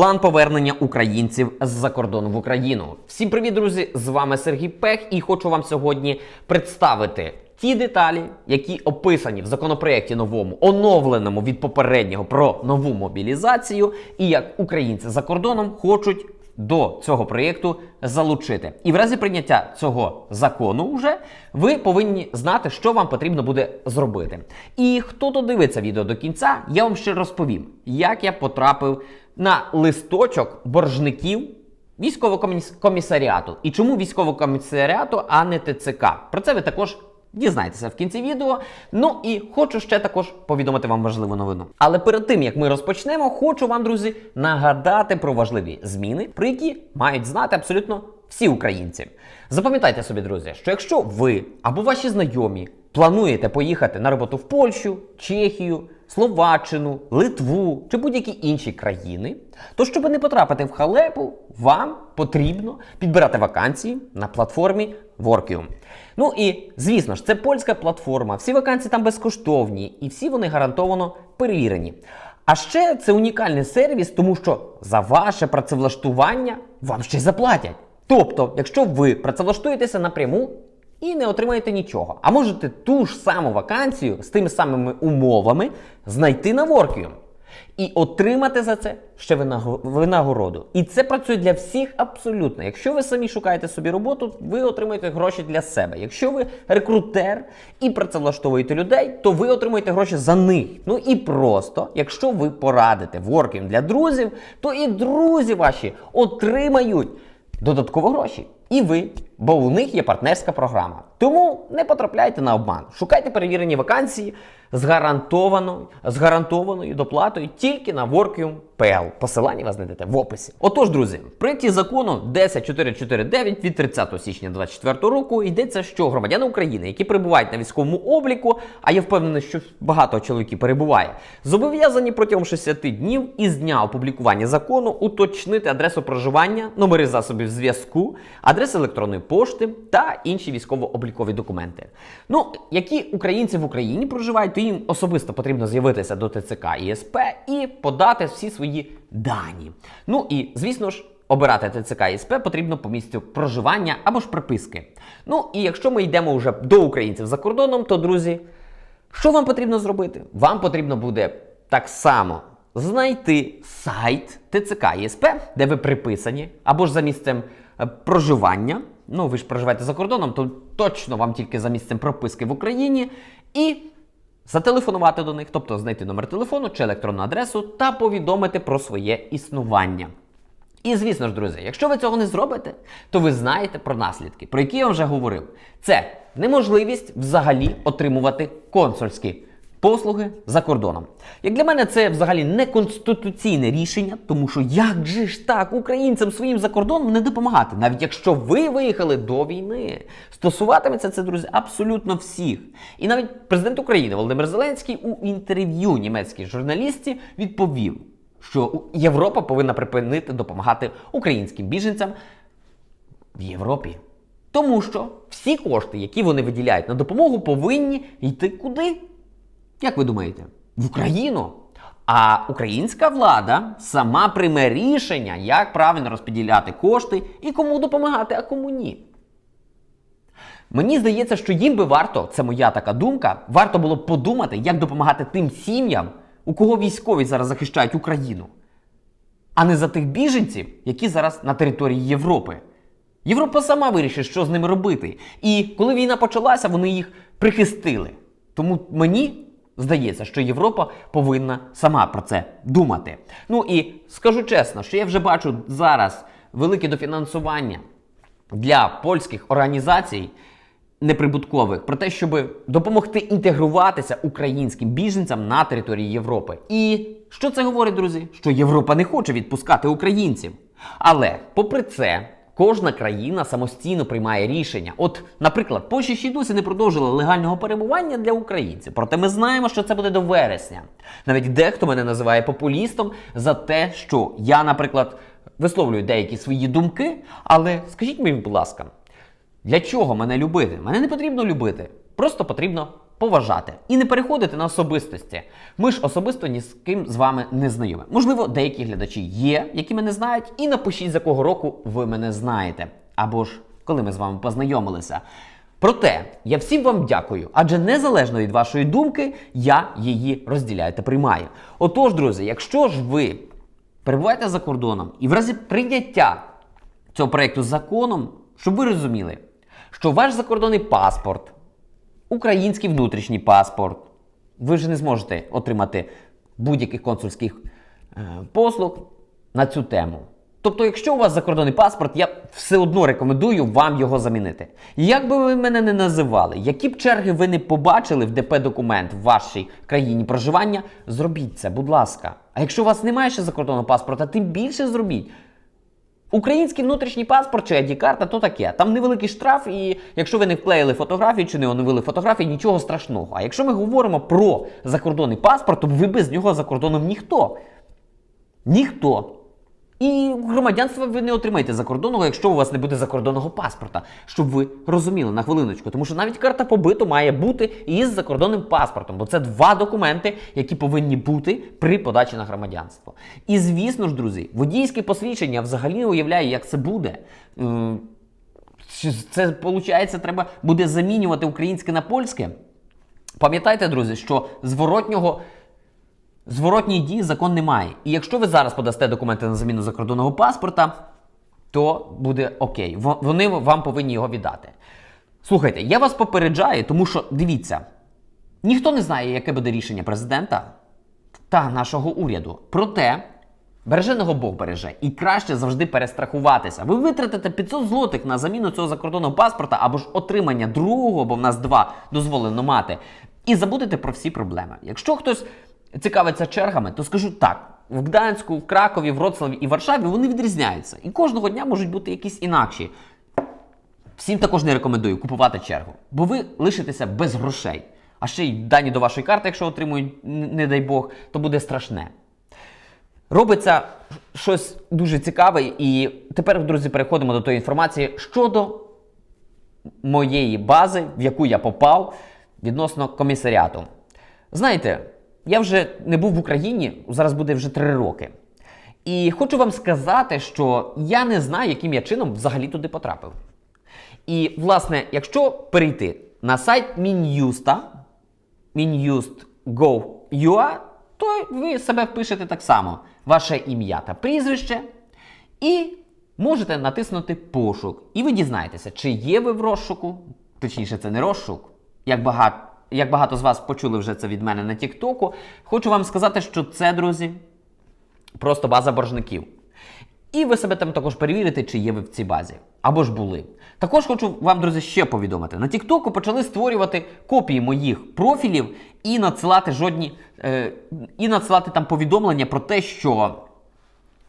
План повернення українців з-за кордону в Україну. Всім привіт, друзі! З вами Сергій Пех, і хочу вам сьогодні представити ті деталі, які описані в законопроєкті новому, оновленому від попереднього про нову мобілізацію, і як українці за кордоном хочуть до цього проєкту залучити. І в разі прийняття цього закону вже ви повинні знати, що вам потрібно буде зробити. І хто додивиться відео до кінця, я вам ще розповім, як я потрапив на листочок боржників військового коміс- комісаріату. І чому військового комісаріату, а не ТЦК? Про це ви також дізнаєтеся в кінці відео. Ну і хочу ще також повідомити вам важливу новину. Але перед тим як ми розпочнемо, хочу вам, друзі, нагадати про важливі зміни, про які мають знати абсолютно всі українці. Запам'ятайте собі, друзі, що якщо ви або ваші знайомі плануєте поїхати на роботу в Польщу, Чехію, Словаччину, Литву чи будь-які інші країни, то щоб не потрапити в халепу, вам потрібно підбирати вакансії на платформі Workium. Ну і звісно ж, це польська платформа, всі вакансії там безкоштовні і всі вони гарантовано перевірені. А ще це унікальний сервіс, тому що за ваше працевлаштування вам ще й заплатять. Тобто, якщо ви працевлаштуєтеся напряму і не отримаєте нічого, а можете ту ж саму вакансію з тими самими умовами знайти на Workium і отримати за це ще винагороду. І це працює для всіх абсолютно. Якщо ви самі шукаєте собі роботу, ви отримуєте гроші для себе. Якщо ви рекрутер і працевлаштовуєте людей, то ви отримуєте гроші за них. Ну і просто, якщо ви порадите Workium для друзів, то і друзі ваші отримають додатково гроші. І ви, бо у них є партнерська програма. Тому не потрапляйте на обман. Шукайте перевірені вакансії з гарантованою, з гарантованою доплатою тільки на Workium.pl. Посилання ви знайдете в описі. Отож, друзі, в проєкті закону 10449 від 30 січня 2024 року йдеться, що громадяни України, які перебувають на військовому обліку, а я впевнений, що багато чоловіків перебуває, зобов'язані протягом 60 днів із дня опублікування закону уточнити адресу проживання, номери засобів зв'язку, адрес електронної пошти та інші військово-облікові документи. Ну, які українці в Україні проживають, то їм особисто потрібно з'явитися до ТЦК і і подати всі свої дані. Ну і звісно ж. Обирати ТЦК і потрібно по місцю проживання або ж приписки. Ну і якщо ми йдемо вже до українців за кордоном, то друзі, що вам потрібно зробити? Вам потрібно буде так само знайти сайт ТЦК ЄСП, де ви приписані, або ж за місцем е, проживання. Ну, ви ж проживаєте за кордоном, то точно вам тільки за місцем прописки в Україні. І зателефонувати до них, тобто знайти номер телефону чи електронну адресу та повідомити про своє існування. І звісно ж, друзі, якщо ви цього не зробите, то ви знаєте про наслідки, про які я вже говорив. Це неможливість взагалі отримувати консульські послуги за кордоном. Як для мене, це взагалі не конституційне рішення, тому що як же ж так українцям своїм за кордоном не допомагати, навіть якщо ви виїхали до війни. Стосуватиметься це, друзі, абсолютно всіх. І навіть президент України Володимир Зеленський у інтерв'ю німецькій журналісті відповів що Європа повинна припинити допомагати українським біженцям в Європі. Тому що всі кошти, які вони виділяють на допомогу, повинні йти куди? Як ви думаєте? В Україну. А українська влада сама прийме рішення, як правильно розподіляти кошти і кому допомагати, а кому ні. Мені здається, що їм би варто, це моя така думка, варто було б подумати, як допомагати тим сім'ям, у кого військові зараз захищають Україну, а не за тих біженців, які зараз на території Європи. Європа сама вирішить, що з ними робити. І коли війна почалася, вони їх прихистили. Тому мені здається, що Європа повинна сама про це думати. Ну і скажу чесно, що я вже бачу зараз велике дофінансування для польських організацій неприбуткових про те, щоб допомогти інтегруватися українським біженцям на території Європи. І що це говорить, друзі? Що Європа не хоче відпускати українців. Але, попри це, кожна країна самостійно приймає рішення. От, наприклад, Польща ще й досі не продовжила легального перебування для українців. Проте ми знаємо, що це буде до вересня. Навіть дехто мене називає популістом за те, що я, наприклад, висловлюю деякі свої думки. Але скажіть мені, будь ласка, для чого мене любити? Мене не потрібно любити. Просто потрібно поважати і не переходити на особистості. Ми ж особисто ні з ким з вами не знайомі. Можливо, деякі глядачі є, які мене знають, і напишіть, з якого року ви мене знаєте. Або ж коли ми з вами познайомилися. Проте я всім вам дякую, адже незалежно від вашої думки, я її розділяю та приймаю. Отож, друзі, якщо ж ви перебуваєте за кордоном і в разі прийняття цього проєкту законом, щоб ви розуміли, що ваш закордонний паспорт, український внутрішній паспорт, ви вже не зможете отримати будь-яких консульських е, послуг на цю тему. Тобто, якщо у вас закордонний паспорт, я все одно рекомендую вам його замінити. Як би ви мене не називали, які б черги ви не побачили в ДП документ в вашій країні проживання, зробіть це, будь ласка. А якщо у вас немає ще закордонного паспорта, тим більше зробіть. Український внутрішній паспорт чи ID-карта, то таке. Там невеликий штраф, і якщо ви не вклеїли фотографію чи не оновили фотографії, нічого страшного. А якщо ми говоримо про закордонний паспорт, то ви без нього за кордоном ніхто. Ніхто. І громадянства ви не отримаєте закордонного, якщо у вас не буде закордонного паспорта. Щоб ви розуміли на хвилиночку. Тому що навіть карта побиту має бути із закордонним паспортом, бо це два документи, які повинні бути при подачі на громадянство. І звісно ж, друзі, водійське посвідчення взагалі уявляю, як це буде. Е, Це виходить, треба буде замінювати українське на польське. Пам'ятайте, друзі, що зворотнього. Зворотній дії закон немає. І якщо ви зараз подасте документи на заміну закордонного паспорта, то буде окей. Вони вам повинні його віддати. Слухайте, я вас попереджаю, тому що дивіться, ніхто не знає, яке буде рішення президента та нашого уряду. Проте. Береженого Бог береже, і краще завжди перестрахуватися. Ви витратите 500 злотих на заміну цього закордонного паспорта або ж отримання другого, бо в нас два дозволено мати, і забудете про всі проблеми. Якщо хтось цікавиться чергами, то скажу так: в Гданську, в Кракові, в Вроцлаві і Варшаві вони відрізняються. І кожного дня можуть бути якісь інакші. Всім також не рекомендую купувати чергу, бо ви лишитеся без грошей. А ще й дані до вашої карти, якщо отримують, не дай Бог, то буде страшне. Робиться щось дуже цікаве, і тепер, друзі, переходимо до тої інформації щодо моєї бази, в яку я попав відносно комісаріату. Знаєте, я вже не був в Україні, зараз буде вже три роки. І хочу вам сказати, що я не знаю, яким я чином взагалі туди потрапив. І, власне, якщо перейти на сайт Мін'юста, minjust.gov.ua, то ви себе впишете так само, ваше ім'я та прізвище, і можете натиснути пошук. І ви дізнаєтеся, чи є ви в розшуку, точніше, це не розшук, як багато. Як багато з вас почули вже це від мене на Тіктоку, хочу вам сказати, що це, друзі, просто база боржників. І ви себе там також перевірите, чи є ви в цій базі. Або ж були. Також хочу вам, друзі, ще повідомити. На Тіктоку почали створювати копії моїх профілів і надсилати жодні. Е, і надсилати там повідомлення про те, що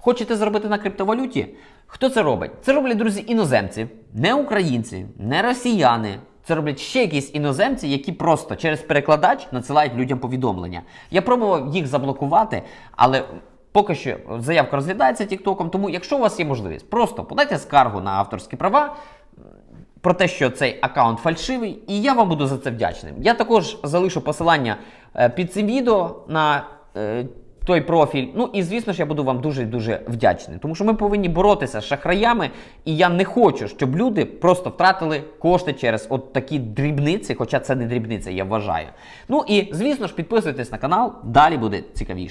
Хочете зробити на криптовалюті? Хто це робить? Це роблять, друзі, іноземці, не українці, не росіяни. Це роблять ще якісь іноземці, які просто через перекладач надсилають людям повідомлення. Я пробував їх заблокувати, але поки що заявка розглядається Тіктоком. Тому, якщо у вас є можливість, просто подайте скаргу на авторські права про те, що цей аккаунт фальшивий, і я вам буду за це вдячним. Я також залишу посилання е, під цим відео на е, той профіль. Ну і звісно ж, я буду вам дуже дуже вдячний, тому що ми повинні боротися з шахраями, і я не хочу, щоб люди просто втратили кошти через от такі дрібниці, хоча це не дрібниця, я вважаю. Ну і звісно ж, підписуйтесь на канал, далі буде цікавіше.